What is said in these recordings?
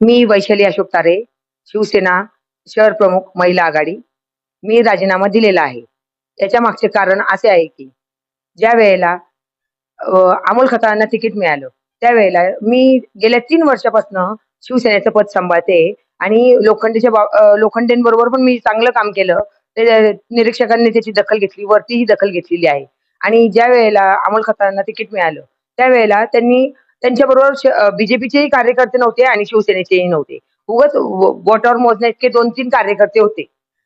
मी वैशाली अशोक तारे शिवसेना शहर प्रमुख महिला आघाडी. मी राजीनामा दिलेला आहे. त्याच्या मागचे कारण असे आहे की ज्या वेळेला अमोल खताळांना तिकीट मिळालं त्यावेळेला मी गेल्या तीन वर्षापासून शिवसेनेचं पद सांभाळते आणि लोखंडेच्या बा- लोखंडेंबरोबर पण मी चांगलं काम केलं. ते निरीक्षकांनी त्याची दखल घेतली वरतीही दखल घेतलेली आहे. आणि ज्या वेळेला अमोल खताळांना तिकीट मिळालं त्यावेळेला त्यांनी त्यांच्याबरोबर बीजेपीचेही कार्यकर्ते नव्हते आणि शिवसेनेचेही नव्हते. उगाच वॉटर मोजण्या इतके दोन तीन कार्यकर्ते होते.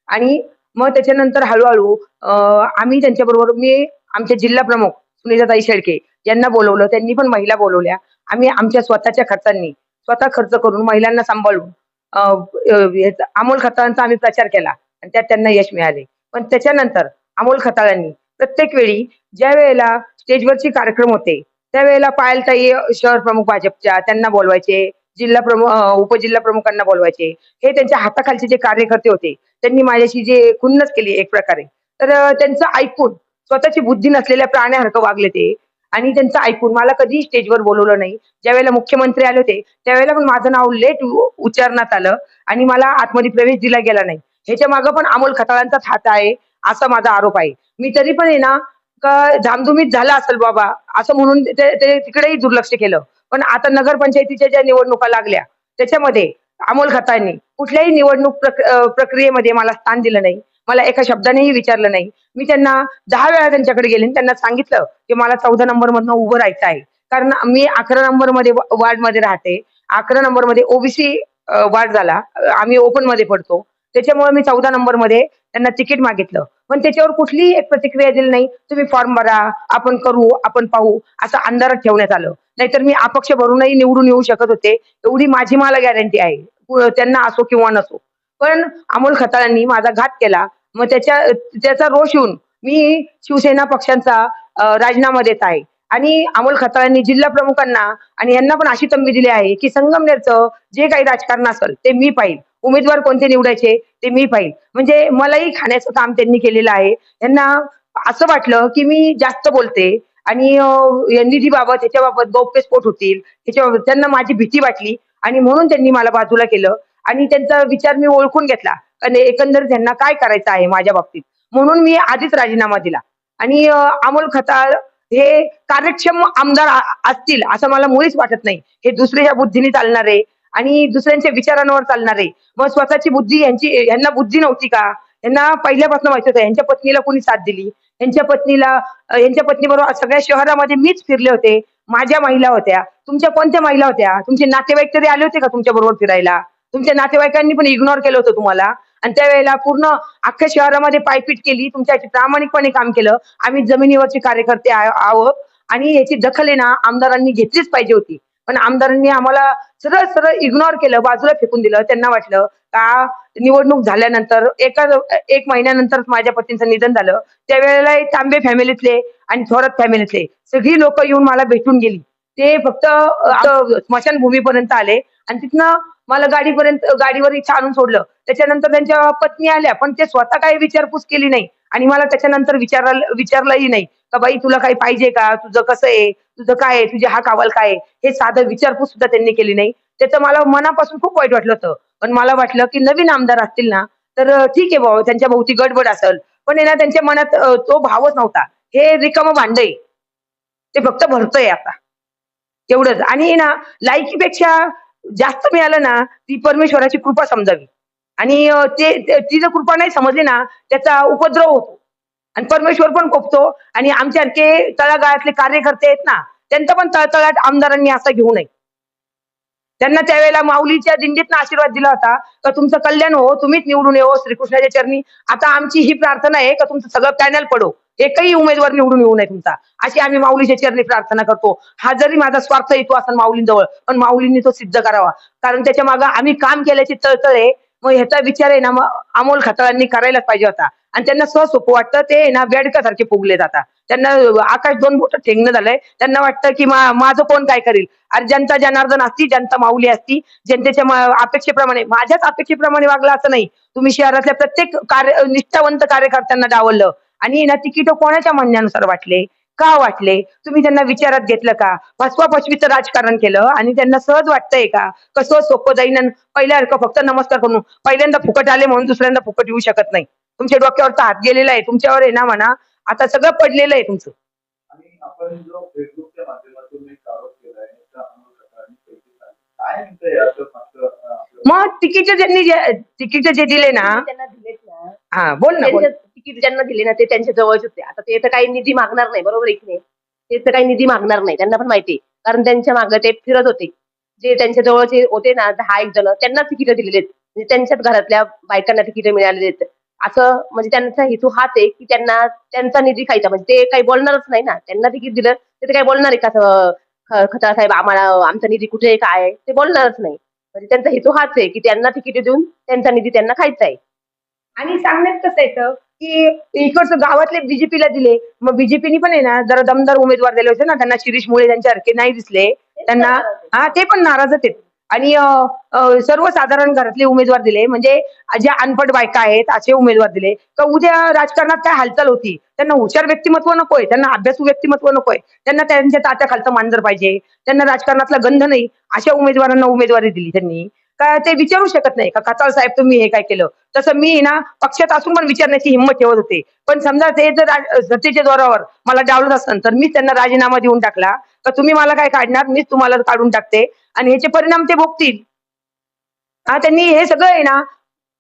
आणि मग त्याच्यानंतर हळूहळू अं, आम्ही त्यांच्याबरोबर मी आमचे जिल्हा प्रमुख सुनीताताई शेळके यांना बोलवलं त्यांनी पण महिला बोलवल्या. आम्ही आमच्या स्वतःच्या खर्चांनी स्वतः खर्च करून महिलांना सांभाळून अमोल खताळांचा आम्ही प्रचार केला आणि त्यात त्यांना यश मिळाले. पण त्याच्यानंतर अमोल खताळांनी प्रत्येक वेळी ज्या वेळेला स्टेजवरचे कार्यक्रम होते त्यावेळेला पायलताई शहर प्रमुख भाजपच्या त्यांना बोलवायचे. जिल्हा प्रमुख उपजिल्हा प्रमुखांना बोलवायचे. हे त्यांच्या हाताखालचे जे कार्यकर्ते होते त्यांनी माझ्याशी जे खुन्नच केली एक प्रकारे. तर त्यांचं ऐकून स्वतःची बुद्धी नसलेल्या प्राण्यासारखं वागले ते. आणि त्यांचं ऐकून मला कधीही स्टेजवर बोलवलं नाही. ज्यावेळेला मुख्यमंत्री आले होते त्यावेळेला पण माझं नाव लेट उच्चारण्यात आलं आणि मला आतमध्ये प्रवेश दिला गेला नाही. ह्याच्या मागं पण अमोल खताळांचाच हात आहे असा माझा आरोप आहे. मी तरी पण आहे ना धामधुमीत झाला असेल बाबा असं म्हणून ते तिकडेही दुर्लक्ष केलं. पण आता नगरपंचायतीच्या ज्या निवडणुका लागल्या त्याच्यामध्ये अमोल खतांनी कुठल्याही निवडणूक प्रक- प्रक्रियेमध्ये मला स्थान दिलं नाही. मला एका शब्दानेही विचारलं नाही. मी त्यांना दहा वेळा त्यांच्याकडे गेले आणि त्यांना सांगितलं की मला चौदा नंबर मधनं उभं राहायचं आहे. कारण मी अकरा नंबरमध्ये वार्डमध्ये राहते. अकरा नंबरमध्ये ओबीसी वार्ड झाला. आम्ही ओपनमध्ये पडतो. त्याच्यामुळे मी चौदा नंबरमध्ये त्यांना तिकीट मागितलं. पण त्याच्यावर कुठलीही एक प्रतिक्रिया दिली नाही. तुम्ही फॉर्म भरा आपण करू आपण पाहू असं अंधारात ठेवण्यात आलं. नाहीतर मी अपक्ष भरूनही निवडून येऊ शकत होते. एवढी माझी मला गॅरंटी आहे. त्यांना असो किंवा नसो. पण अमोल खताळांनी माझा घात केला. मग त्याच्या त्याचा रोष येऊन मी शिवसेना पक्षांचा राजीनामा देत आहे. आणि अमोल खताळांनी जिल्हा प्रमुखांना आणि यांना पण अशी तंबी दिली आहे की संगमनेरचं जे काही राजकारण असेल ते मी पाहिजे उमेदवार कोणते निवडायचे ते मी पाहिजे म्हणजे मलाही खाण्याचं काम त्यांनी केलेलं आहे. यांना असं वाटलं की मी जास्त बोलते आणि या निधीबाबत ह्याच्याबाबत गौप्यस्फोट होतील. त्याच्याबाबत त्यांना माझी भीती वाटली आणि म्हणून त्यांनी मला बाजूला केलं. आणि त्यांचा विचार मी ओळखून घेतला. आणि एकंदरीत त्यांना काय करायचं आहे माझ्या बाबतीत? म्हणून मी आधीच राजीनामा दिला. आणि अमोल खताळ हे कार्यक्षम आमदार असतील असं मला मुळीच वाटत नाही. हे दुसऱ्याच्या बुद्धीने चालणारे आणि दुसऱ्यांच्या विचारांवर चालणारे. मग स्वतःची बुद्धी यांची यांना बुद्धी नव्हती का? यांना पहिल्यापासून माहिती होतं यांच्या पत्नीला कोणी साथ दिली? यांच्या पत्नीला यांच्या पत्नीबरोबर सगळ्या शहरामध्ये मीच फिरले होते. माझ्या महिला होत्या. तुमच्या कोणत्या महिला होत्या? तुमचे नातेवाईक तरी आले होते का तुमच्या बरोबर फिरायला? तुमच्या नातेवाईकांनी पण इग्नोर केलं होतं तुम्हाला? आणि त्यावेळेला पूर्ण अख्ख्या शहरामध्ये पायपीट केली तुमच्याशी प्रामाणिकपणे काम केलं. आम्ही जमिनीवरचे कार्यकर्ते आहोत. आणि याची दखल आहे ना आमदारांनी घेतलीच पाहिजे होती. पण आमदारांनी आम्हाला सरळ सरळ इग्नोर केलं बाजूला फेकून दिलं. त्यांना वाटलं का निवडणूक झाल्यानंतर एका एक महिन्यानंतर माझ्या पतींचं निधन झालं. त्यावेळेला तांबे फॅमिलीतले आणि थोरात फॅमिलीतले सगळी लोक येऊन मला भेटून गेली. ते फक्त स्मशानभूमीपर्यंत आले आणि तिथनं मला गाडीपर्यंत गाडीवर इच्छा आणून सोडलं. त्याच्यानंतर त्यांच्या पत्नी आल्या पण ते स्वतः काही विचारपूस केली नाही आणि मला त्याच्यानंतर विचारायला विचारलंही नाही. का बाई तुला काही पाहिजे का? तुझं कसं आहे? तुझं काय आहे? तुझे हा कावाल काय आहे? हे साधं विचारपूस सुद्धा त्यांनी केली नाही. त्याचं मला मनापासून खूप वाईट वाटलं होतं. पण मला वाटलं की नवीन आमदार असतील ना तर ठीक आहे भाऊ त्यांच्या भोवती गडबड असेल. पण ना त्यांच्या मनात तो भावच नव्हता. हे रिकामं भांडय ते फक्त भरतंय आता. एवढंच. आणि ना लायकीपेक्षा जास्त मिळालं ना ती परमेश्वराची कृपा समजावी. आणि ते ते- ती जर कृपा नाही समजली ना त्याचा उपद्रव होतो. आणि परमेश्वर पण कोपतो. आणि आमच्यासारखे तळागाळातले कार्यकर्ते आहेत ना त्यांचा पण तळतळाट आमदारांनी असा घेऊ नये. त्यांना त्यावेळेला माऊलीच्या दिंडीतनं आशीर्वाद दिला होता का तुमचं कल्याण हो तुम्हीच निवडून येऊ श्रीकृष्णाच्या चरणी. आता आमची ही प्रार्थना आहे का तुमचं सगळं पॅनल पडो. एकही उमेदवार निवडून येऊ नये तुमचा. अशी आम्ही माऊलीच्या चरणी प्रार्थना करतो. हा जरी माझा स्वार्थ येतो असेल माऊलींजवळ पण माऊलींनी तो सिद्ध करावा. कारण त्याच्यामागे आम्ही काम केल्याची तळतळ आहे. मग ह्याचा विचार आहे ना मग अमोल खताळांनी करायलाच पाहिजे होता. आणि त्यांना सोपं वाटतं ते ना वेडकासारखे फुगले जातात. त्यांना आकाश दोन बोट ठेंगणं झालंय. त्यांना वाटतं की माझं कोण काय करील? अरे जनता जनार्दन असती जनता माऊली असती. जनतेच्या अपेक्षेप्रमाणे माझ्याच अपेक्षेप्रमाणे वागला असं नाही. तुम्ही शहरातल्या प्रत्येक कार्य निष्ठावंत कार्यकर्त्यांना डावललं. आणि ना तिकीट कोणाच्या म्हणण्यानुसार वाटले? का वाटले? तुम्ही त्यांना विचारात घेतलं का? फसवा फसवीचं राजकारण केलं आणि त्यांना सहज वाटतंय का? कसं सोपं जाईन? आणि पहिल्यासारखं फक्त नमस्कार करून पहिल्यांदा फुकट आले म्हणून दुसऱ्यांदा फुकट येऊ शकत नाही. तुमच्या डोक्यावरचा हात गेलेला आहे तुमच्यावर आहे ना म्हणा. आता सगळं पडलेलं आहे तुमचं. आणि आपण जो फेसबुकच्या माध्यमातून एक आरोप केलाय त्या अमोल आणि पैसे काढले. काय म्हणतंय याचं मागचं अं, आपलं मग तिकीट ज्यांनी जे तिकीट जे दिले ना त्यांना दिलेत ना हा बोल ना बोल. त्यांच्या तिकीट ज्यांना दिले ना ते त्यांच्या जवळच होते. आता ते तर काही निधी मागणार नाही बरोबर आहे की नाही? ते तर काही निधी मागणार नाही त्यांना पण माहिती आहे. कारण त्यांच्या मागे ते फिरत होते. जे त्यांच्या जवळचे होते ना दहा एक जण त्यांना तिकीट दिलेले आहेत म्हणजे त्यांच्याच घरातल्या बायकांना तिकीट मिळालेले आहेत असं म्हणजे त्यांचा हेतू हाच आहे की त्यांना त्यांचा निधी खायचा. म्हणजे ते काही बोलणारच नाही ना. त्यांना तिकीट दिलं ते काही बोलणार आहे का? खताळ साहेब आम्हाला आमचा निधी कुठे आहे काय आहे? ते बोलणारच नाही. म्हणजे त्यांचा हेतू हाच आहे की त्यांना तिकीट देऊन त्यांचा निधी त्यांना खायचा आहे. आणि सांगण्यात कसं येतं की इकडचं गावातले बीजेपीला दिले. मग बीजेपीने पण आहे ना जरा दमदार उमेदवार दिले होते ना. त्यांना शिरीष मुळे त्यांच्यासारखे नाही दिसले. त्यांना हा ते पण नाराजच आहेत. आणि सर्वसाधारण घरातले उमेदवार दिले. म्हणजे ज्या अनपट बायका आहेत असे उमेदवार दिले. का उद्या राजकारणात काय हालचाल होती? त्यांना हुशार व्यक्तिमत्व नकोय. त्यांना अभ्यासू व्यक्तिमत्व नकोय. त्यांना त्यांच्या तात्या खालचं मांजर पाहिजे त्यांना राजकारणातला गंध नाही अशा उमेदवारांना उमेदवारी दिली त्यांनी. का ते विचारू शकत नाही. का खताळ साहेब तुम्ही हे काय केलं? तसं मी ना पक्षात असून पण विचारण्याची हिंमत ठेवत होते. पण समजा ते जर सत्तेच्या जोरावर मला डावलत असतं तर मी त्यांना राजीनामा देऊन टाकला. का तुम्ही मला काय काढणार? मीच तुम्हाला काढून टाकते. आणि ह्याचे परिणाम ते भोगतील. हा त्यांनी हे सगळं आहे ना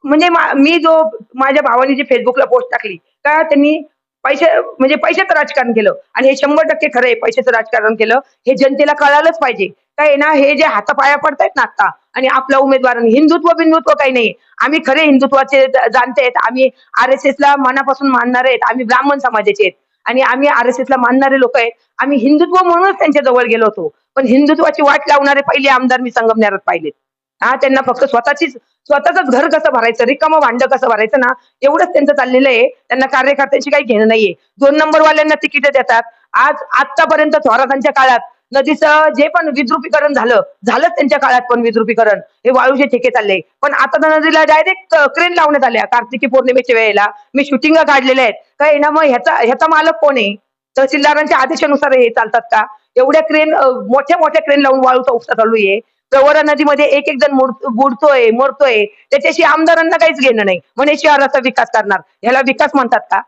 म्हणजे मी जो माझ्या भावाने जी फेसबुकला पोस्ट टाकली का त्यांनी पैसे म्हणजे पैशाचं राजकारण केलं. आणि हे शंभर टक्के खरं आहे पैशाचं राजकारण केलं. हे जनतेला कळालंच पाहिजे. काय आहे ना हे जे हातापाया पडतायत ना आता आणि आपला उमेदवार हिंदुत्व बिंदुत्व काही नाही. आम्ही खरे हिंदुत्वाचे जाणते आहेत. आम्ही आर एस एस ला मनापासून मानणार आहेत. आम्ही ब्राह्मण समाजाचे आहेत. आणि आम्ही आर एस एसला मानणारे लोक आहेत. आम्ही हिंदुत्व म्हणूनच त्यांच्या जवळ गेलो होतो. पण हिंदुत्वाची वाट लावणारे पहिले आमदार मी संगमनेरात पाहिलेत हा त्यांना फक्त स्वतःचीच स्वतःच घर कसं भरायचं रिकामं भांड कसं भरायचं ना एवढंच त्यांचं चाललेलं आहे. त्यांना कार्यकर्त्यांशी काही घेणं नाहीये. दोन नंबरवाल्यांना तिकीट देतात. आज आतापर्यंत थोरातांच्या काळात नदीचं जे पण विद्रुपीकरण झालं झालंच त्यांच्या काळात पण विद्रुपीकरण. हे वाळूचे ठेके चालले. पण आता तर नदीला डायरेक्ट क्रेन लावण्यात आल्या. कार्तिकी पौर्णिमेच्या वेळेला. मी शूटिंग काढलेल्या आहेत. काय ना मग ह्याचा ह्याचा मालक कोण आहे? तहसीलदारांच्या आदेशानुसार हे चालतात का? एवढ्या क्रेन मोठ्या मोठ्या क्रेन लावून वाळूचा उपसा चालू आहे. प्रवरा नदीमध्ये एक एक जण बुडतोय मरतोय. त्याच्याशी आमदारांना काहीच घेणं नाही. म्हणे शहराचा विकास करणार. ह्याला विकास म्हणतात का?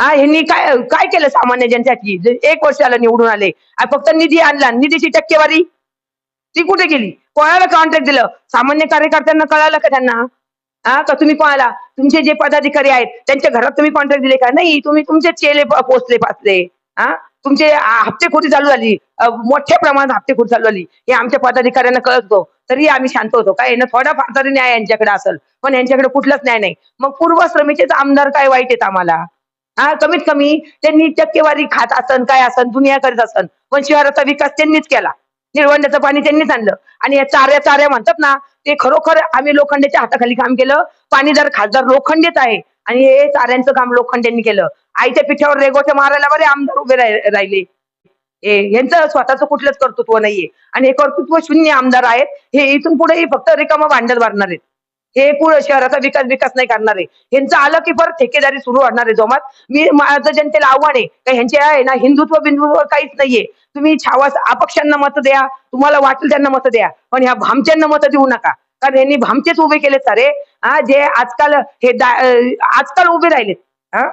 हा ह्यांनी काय काय केलं सामान्य जनतेसाठी? एक वर्षाला निवडून आले. फक्त निधी आणला. निधीची टक्केवारी ती कुठे गेली? कोणाला कॉन्ट्रॅक्ट दिलं? सामान्य कार्यकर्त्यांना कळालं का त्यांना? हा का तुम्ही कोणाला? तुमचे जे पदाधिकारी आहेत त्यांच्या घरात तुम्ही कॉन्ट्रॅक्ट दिले का? नाही तुम्ही तुमचे चेले पोचले पाचले. हा तुमचे हप्ते हप्तेखोरी चालू झाली. मोठ्या प्रमाणात हप्तेखोरी चालू झाली. हे आमच्या पदाधिकाऱ्यांना कळत होतो. तरी आम्ही शांत होतो. काय ना थोडाफार तरी न्याय यांच्याकडे असेल. पण यांच्याकडे कुठलाच न्याय नाही. मग पूर्वश्रमीचेच आमदार काय वाईट आहेत आम्हाला? हा कमीत कमी त्यांनी टक्केवारी खात असन काय असन दुनिया करत असन. पण शहराचा विकास त्यांनीच केला. निर्वंड्याचं पाणी त्यांनीच आणलं. आणि या चाऱ्या चाऱ्या म्हणतात ना ते खरोखर आम्ही लोखंडाच्या हाताखाली काम केलं. पाणीदार खासदार लोखंडेच आहे. आणि हे चाऱ्यांचं काम लोखंड्यांनी केलं. आईच्या पिठावर रेगोटे मारायला बरे आमदार उभे राहिले. हे यांचं स्वतःचं कुठलंच कर्तृत्व नाहीये. आणि हे कर्तृत्व शून्य आमदार आहेत. हे इथून पुढे फक्त रिकामा भांडत भरणार आहेत. हे पुढे शहराचा विकास विकास नाही करणार आहे. यांचं आलं की परत ठेकेदारी सुरू होणार आहे जोमात. मी माझं जनतेला आव्हान आहे का ह्यांचे आहे ना हिंदुत्व बिंदुत्व काहीच नाहीये. तुम्ही छावास अपक्षांना मत द्या तुम्हाला वाटेल त्यांना मत द्या पण ह्या भामच्यांना मत देऊ नका. कारण यांनी भामचेच उभे केले सारे. हा जे आजकाल हे आजकाल उभे राहिलेत. हा?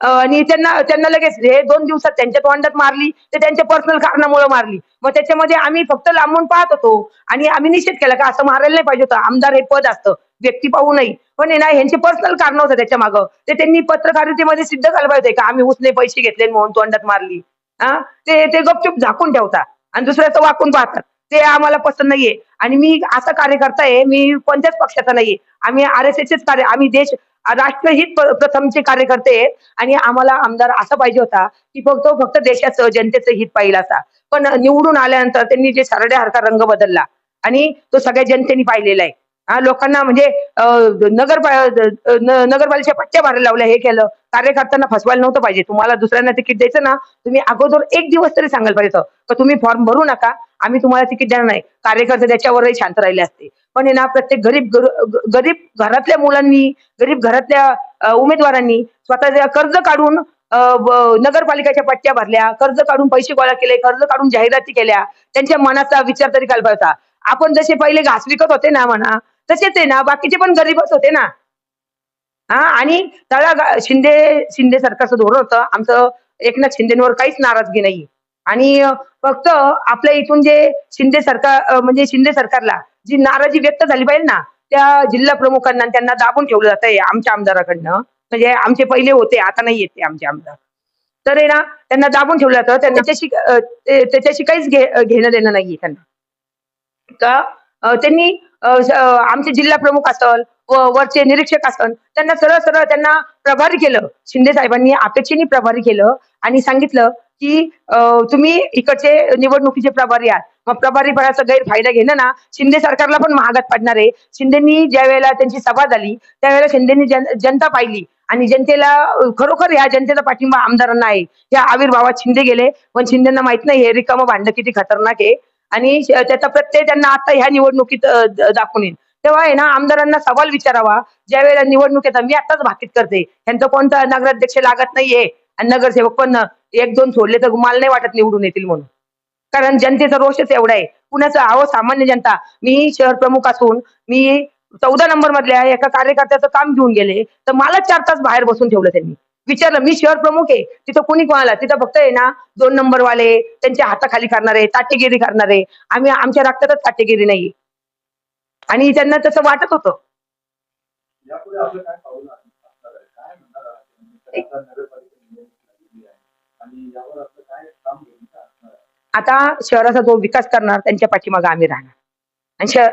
आणि त्यांना त्यांना लगेच हे दोन दिवसात त्यांच्या तोंडात मारली ते त्यांच्या पर्सनल कारणामुळे मारली. मग त्याच्यामध्ये आम्ही फक्त लांबून पाहत होतो. आणि आम्ही निषेध केला का असं मारायला नाही पाहिजे होतं. आमदार हे पद असतं. व्यक्ती पाहू नाही पण हे ना ह्यांचे पर्सनल कारण होतं त्याच्या मागं. ते त्यांनी पत्रकारितेमध्ये सिद्ध झालं होते का आम्ही उसने पैसे घेतले म्हणून तोंडात मारली. हा? ते ते गपचूप झाकून ठेवता आणि दुसऱ्याचं वाकून पाहतात. ते आम्हाला पसंत नाहीये. आणि मी असा कार्यकर्ता आहे मी कोणत्याच पक्षाचा नाहीये. आम्ही आर एस एसचेच कार्य आम्ही देश राष्ट्रहित प्रथमचे कार्यकर्ते आहेत. आणि आम्हाला आमदार असा पाहिजे होता की फक्त फक्त देशाचं जनतेचं हित पाहिलं असा पण निवडून आल्यानंतर त्यांनी जे सरड्यासारखा रंग बदलला. आणि तो सगळ्या जनतेने पाहिलेला आहे. लोकांना म्हणजे नगरपालिका नगरपालिकेच्या पट्ट्या भरायला लावल्या हे केलं. कार्यकर्त्यांना फसवायला नव्हतं पाहिजे. तुम्हाला दुसऱ्यांना तिकीट द्यायचं ना तुम्ही अगोदर एक दिवस तरी सांगायला पाहिजे का तुम्ही फॉर्म भरू नका आम्ही तुम्हाला तिकीट देणार नाही. कार्यकर्ते त्याच्यावरही शांत राहिले असते. पण हे ना प्रत्येक गरीब गरीब घरातल्या मुलांनी गरीब घरातल्या उमेदवारांनी स्वतःच्या कर्ज काढून नगरपालिकाच्या नगरपालिकेच्या पट्ट्या भरल्या कर्ज काढून पैसे गोळा केले कर्ज काढून जाहिराती केल्या त्यांच्या मनाचा विचार तरी करायला पाहिजे आपण जसे पहिले घास विकत होते ना म्हणा तसेच आहे ना बाकीचे पण गरीबच होते ना. हा आणि तळा गा- शिंदे शिंदे सरकारचं धोरण होतं. आमचं एकनाथ शिंदेवर काहीच नाराजगी नाही आणि फक्त आपल्या इथून जे शिंदे सरकार म्हणजे शिंदे सरकारला जी नाराजी व्यक्त झाली पाहिजे ना त्या जिल्हा प्रमुखांना त्यांना दाबून ठेवलं जात आहे आमच्या आमदाराकडनं. म्हणजे आमचे पहिले होते आता नाही येते आमचे आमदार. तर आहे ना त्यांना दाबून ठेवलं जातं. त्याच्याशी त्याच्याशी काहीच घे- घेणं देणं नाहीये त्यांना. का त्यांनी आमचे जिल्हा प्रमुख असल व वरचे निरीक्षक असल त्यांना सरळ सरळ त्यांना प्रभारी केलं. शिंदे साहेबांनी अपेक्षेने प्रभारी केलं आणि सांगितलं की तुम्ही इकडचे निवडणुकीचे प्रभारी आहात. मग प्रभारीपणाचा गैरफायदा घेणं ना शिंदे सरकारला पण महागात पडणार आहे. शिंदेनी ज्या वेळेला त्यांची सभा झाली त्यावेळेला शिंदेनी जन, जनता पाहिली आणि जनतेला खरोखर ह्या जनतेचा पाठिंबा आमदारांना आहे. या आविर्भावात शिंदे गेले. पण शिंदेना माहीत नाही हे रिकामं भांड किती खतरनाक आहे. आणि त्याचा प्रत्यय त्यांना आता ह्या निवडणुकीत दाखवून येईल. तेव्हा आहे ना आमदारांना सवाल विचारावा. ज्या वेळेला निवडणूक येतात मी आताच भाकीत करते. यांचं कोणता नगराध्यक्ष लागत नाहीये आणि नगरसेवक पण एक दोन सोडले तर मला नाही वाटत निवडून येतील म्हणून. कारण जनतेचा रोषच एवढा आहे. पुण्याचं अहो सामान्य जनता. मी शहर प्रमुख असून मी चौदा नंबर मधल्या एका कार्यकर्त्याचं काम घेऊन गेले. तर मला चार तास बाहेर बसून ठेवलं त्यांनी. विचारलं मी शहर प्रमुख आहे. तिथं कोणी कोणाला? तिथं फक्त आहे ना दोन नंबर वाले त्यांच्या हाताखाली करणारे ताटेगिरी करणारे. आम्ही आमच्या रक्तातच ताटेगिरी नाही. आणि त्यांना तसं वाटत होतं. आता शहराचा जो विकास करणार त्यांच्या पाठीमागे आम्ही राहणार. आणि शहर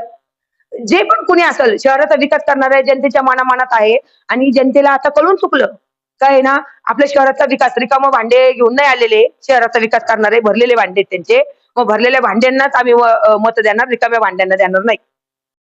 जे पण कुणी असेल शहराचा विकास करणार आहे जनतेच्या मनामनात आहे. आणि जनतेला आता कळून चुकलं. काय ना आपल्या शहराचा विकास. रिकामं भांडे घेऊन नाही आलेले. शहराचा विकास करणारे भरलेले भांडे त्यांचे. मग भरलेल्या भांड्यांनाच आम्ही मत देणार रिकाम्या भांड्यांना देणार नाही.